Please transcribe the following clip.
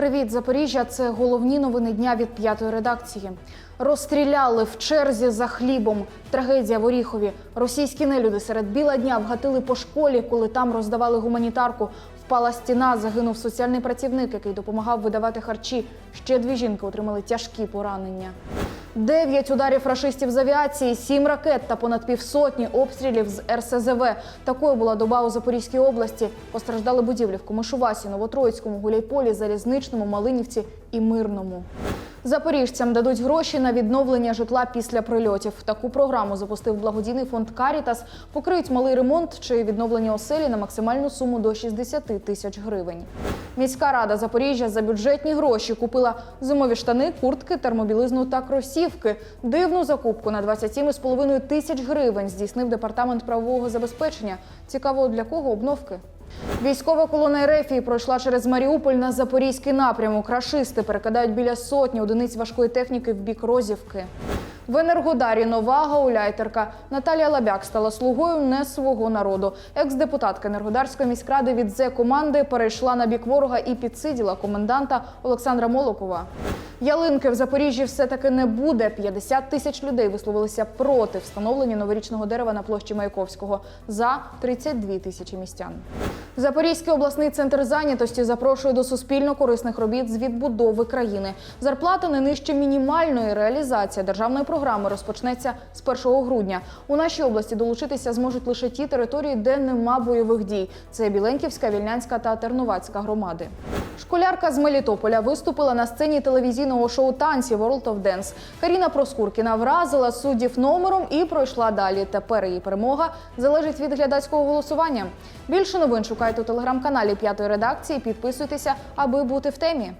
Привіт, Запоріжжя. Це головні новини дня від п'ятої редакції. Розстріляли в черзі за хлібом. Трагедія в Оріхові. Російські нелюди серед біла дня вгатили по школі, коли там роздавали гуманітарку. Впала стіна, загинув соціальний працівник, який допомагав видавати харчі. Ще дві жінки отримали тяжкі поранення. Дев'ять ударів рашистів з авіації, сім ракет та понад півсотні обстрілів з РСЗВ. Такою була доба у Запорізькій області. Постраждали будівлі в Комишувасі, Новотроїцькому, Гуляйполі, Залізничному, Малинівці і Мирному. Запоріжцям дадуть гроші на відновлення житла після прильотів. Таку програму запустив благодійний фонд Карітас. Покриють малий ремонт чи відновлення оселі на максимальну суму до 60 тисяч гривень. Міська рада Запоріжжя за бюджетні гроші купила зимові штани, куртки, термобілизну та кросівки. Дивну закупку на 27,5 тисяч гривень здійснив департамент правового забезпечення. Цікаво, для кого обновки. Військова колона Ерефії пройшла через Маріуполь на запорізький напрямок. Рашисти перекидають біля сотні одиниць важкої техніки в бік Розівки. В Енергодарі нова гауляйтерка Наталія Лабяк стала слугою не свого народу. Екс-депутатка Енергодарської міськради від зе команди перейшла на бік ворога і підсиділа коменданта Олександра Молокова. Ялинки в Запоріжжі все-таки не буде. 50 тисяч людей висловилися проти встановлення новорічного дерева на площі Маяковського за 32 тисячі містян. Запорізький обласний центр зайнятості запрошує до суспільно корисних робіт з відбудови країни. Зарплата не нижче мінімальної. Реалізація державної програми розпочнеться з 1 грудня. У нашій області долучитися зможуть лише ті території, де нема бойових дій. Це Біленьківська, Вільнянська та Тернувацька громади. Школярка з Мелітополя виступила на сцені телевізійного шоу танці World of Dance. Каріна Проскуркіна вразила суддів номером і пройшла далі. Тепер її перемога залежить від глядацького голосування. Більше новин шукайте у телеграм-каналі п'ятої редакції. Підписуйтеся, аби бути в темі.